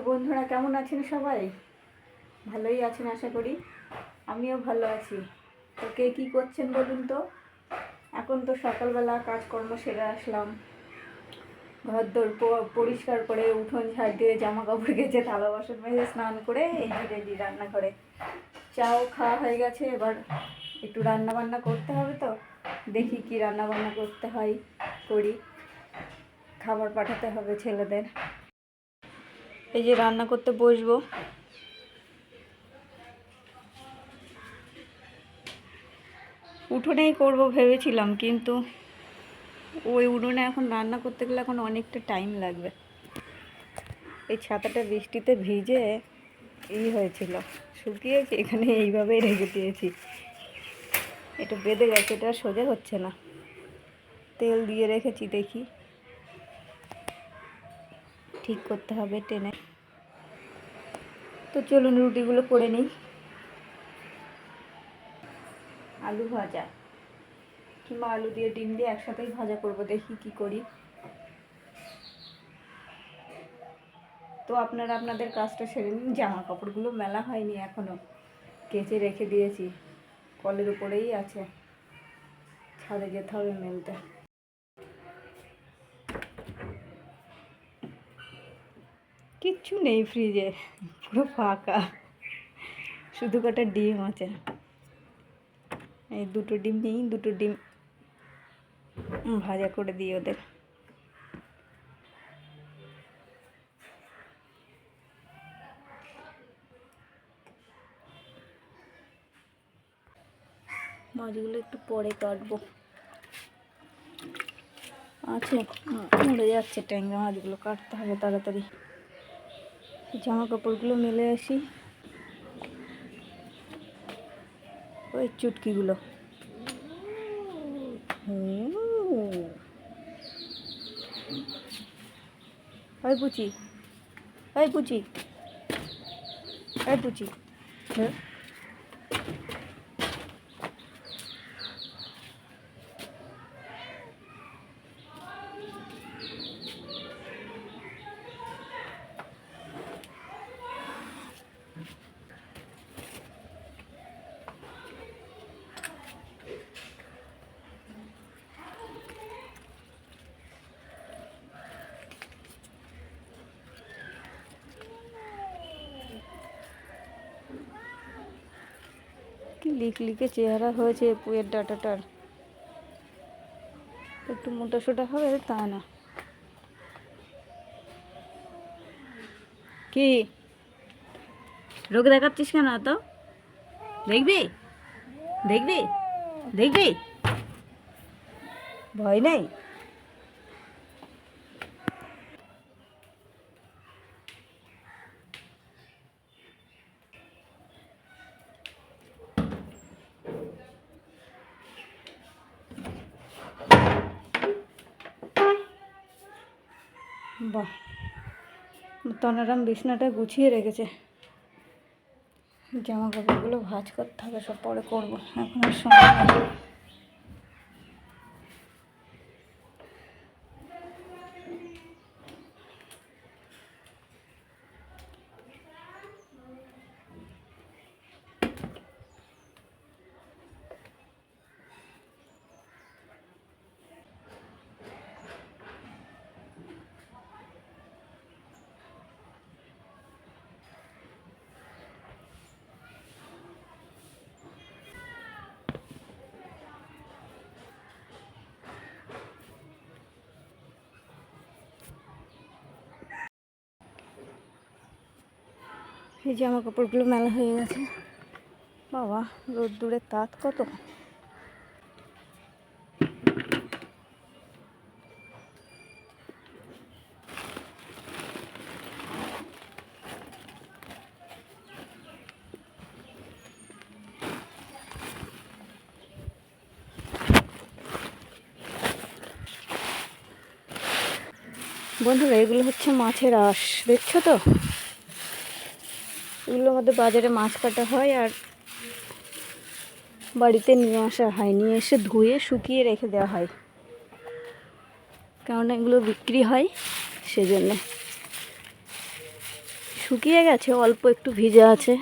তো বন্ধুরা, কেমন আছেন সবাই? ভালোই আছেন আশা করি। আমিও ভালো আছি। তো কে কী করছেন বলুন তো? এখন তো সকালবেলা কাজকর্ম সেরে আসলাম। ঘর দোর পরিষ্কার করে উঠোন ঝাড় দিয়ে জামা কাপড় গেছে থালা বাসন মেজে স্নান করে এই যে রেডি রান্না করে চাও খাওয়া হয়ে গেছে, এবার একটু রান্না বান্না করতে হবে তো। দেখি কি রান্না বান্না করতে হয়, করি। খাবার পাঠাতে হবে ছেলেদের। এই যে রান্না করতে বসবো। উঠোনেই করব ভেবেছিলাম, কিন্তু ওই উঠোনে এখন রান্না করতে গেলে এখন অনেকটা টাইম লাগবে। এই ছাতাটা বৃষ্টিতে ভিজে এই হয়েছিল, শুকিয়েছি, এখানে এইভাবেই রেখে দিয়েছি। এটা বেঁধে গেছে, এটা সোজা হচ্ছে না। তেল দিয়ে রেখেছি দেখি। ঠিক করতে হবে টেনে। তো চলুন রুটিগুলো করে নিই। আলু ভাজা। কিংবা আলু দিয়ে ডিম দিয়ে একসাথেই ভাজা করব, দেখি কি করি। তো আপনারা আপনাদের কাজটা সেরে নিন। জামা কাপড়গুলো মেলা হয়নি এখনও। কেচে রেখে দিয়েছি। কলের উপরেই আছে। ছাদে যেতে হবে মেলতে। কিচ্ছু নেই ফ্রিজে, পুরো ফাঁকা। শুধু কটা ডিম আছে। এই দুটো ডিম নেই, দুটো ডিম ভাজা করে দিই ওদের। মাছগুলো একটু পরে কাটবো। আছে মরে যাচ্ছে ট্যাংরা মাছগুলো কাটতে হবে তাড়াতাড়ি। জামা কাপড়গুলো মেলে আসি। ওই চুটকিগুলো। হুম। ওই পুচি ওই পুচি ওই পুচি। হ্যাঁ কি লিক লিকে চেহারা হয়েছে পুয়ের ডাটাটার। একটু মোটা সোটা হবে তা না। কি? রোগ দেখাচ্ছিস কেন তো দেখবি? দেখবি? দেখবি? ভয় নেই? বাহ। তনারাম বিছনাটা গুছিয়ে রেখেছে। জামা কাপড়গুলো ভাজ করতে হবে, সব পরে করব। এখন আর সময় নেই। এই জামা কাপড়গুলো মেলা হয়ে গেছে। বাবা, রোদ রোদ্দুরের তাত কত? বন্ধুরা, এগুলো হচ্ছে মাছের আঁশ। দেখছ তো? এগুলোর মধ্যে বাজারে মাছ কাটা হয় আর বাড়িতে নিয়ে আসা হয়। নিয়ে এসে ধুয়ে, শুকিয়ে রেখে দেওয়া হয়। কেননা এগুলো বিক্রি হয় সেজন্যে। শুকিয়ে গেছে, অল্প একটু ভিজে আছে।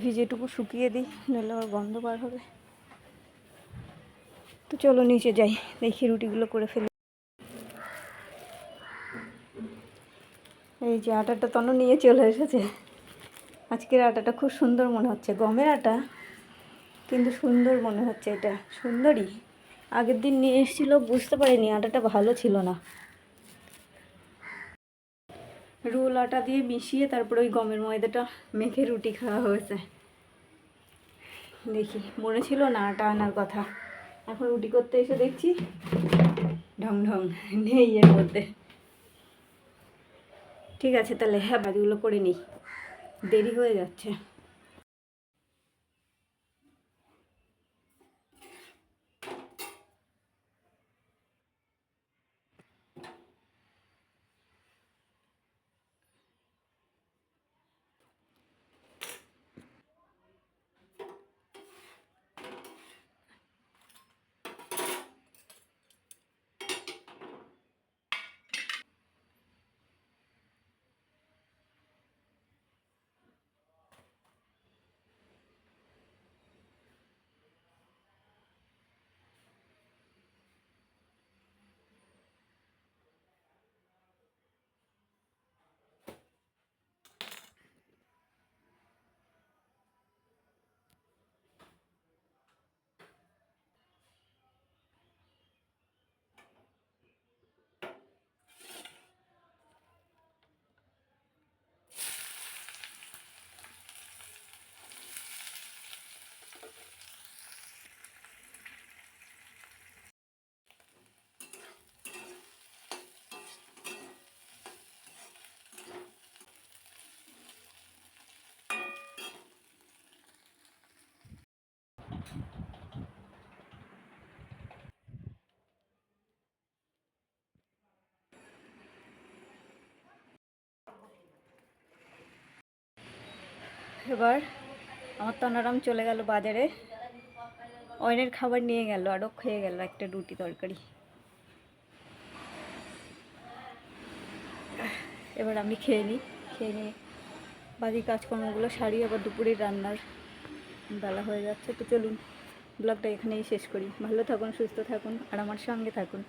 ভিজেটুকু শুকিয়ে দিই নইলে আবার গন্ধ বার হবে। তো চলো নিচে যাই, দেখি রুটিগুলো করে ফেলি। এই যে আটাটা তনু নিয়ে চলে এসেছে। আজকের আটাটা খুব সুন্দর মনে হচ্ছে, গমের আটা। কিন্তু সুন্দর মনে হচ্ছে এটা, সুন্দরই। আগের দিন নিয়ে এসেছিল, বুঝতে পারিনি আটাটা ভালো ছিল না। রোল আটা দিয়ে মিশিয়ে তারপরে ওই গমের ময়দাটা মেখে রুটি খাওয়া হয়েছে। দেখি, মনে ছিল না আটা আনার কথা। এখন রুটি করতে এসে দেখছি, ঢং ঢং, নেই এর মধ্যে। ঠিক আছে তাহলে হ্যাঁ বাড়িগুলো করে নিই। দেরি হয়ে যাচ্ছে। এবার আমার তনারাম চলে গেল বাজারে। অয়নের খাবার নিয়ে গেল আরও খেয়ে গেল একটা রুটি তরকারি। এবার আমি খেয়ে নিই, খেয়ে নিয়ে বাকি কাজকর্মগুলো সারি, আবার দুপুরে রান্নার বেলা হয়ে যাচ্ছে। তো চলুন, ব্লগটা এখানেই শেষ করি। ভালো থাকুন, সুস্থ থাকুন, আর আমার সঙ্গে থাকুন।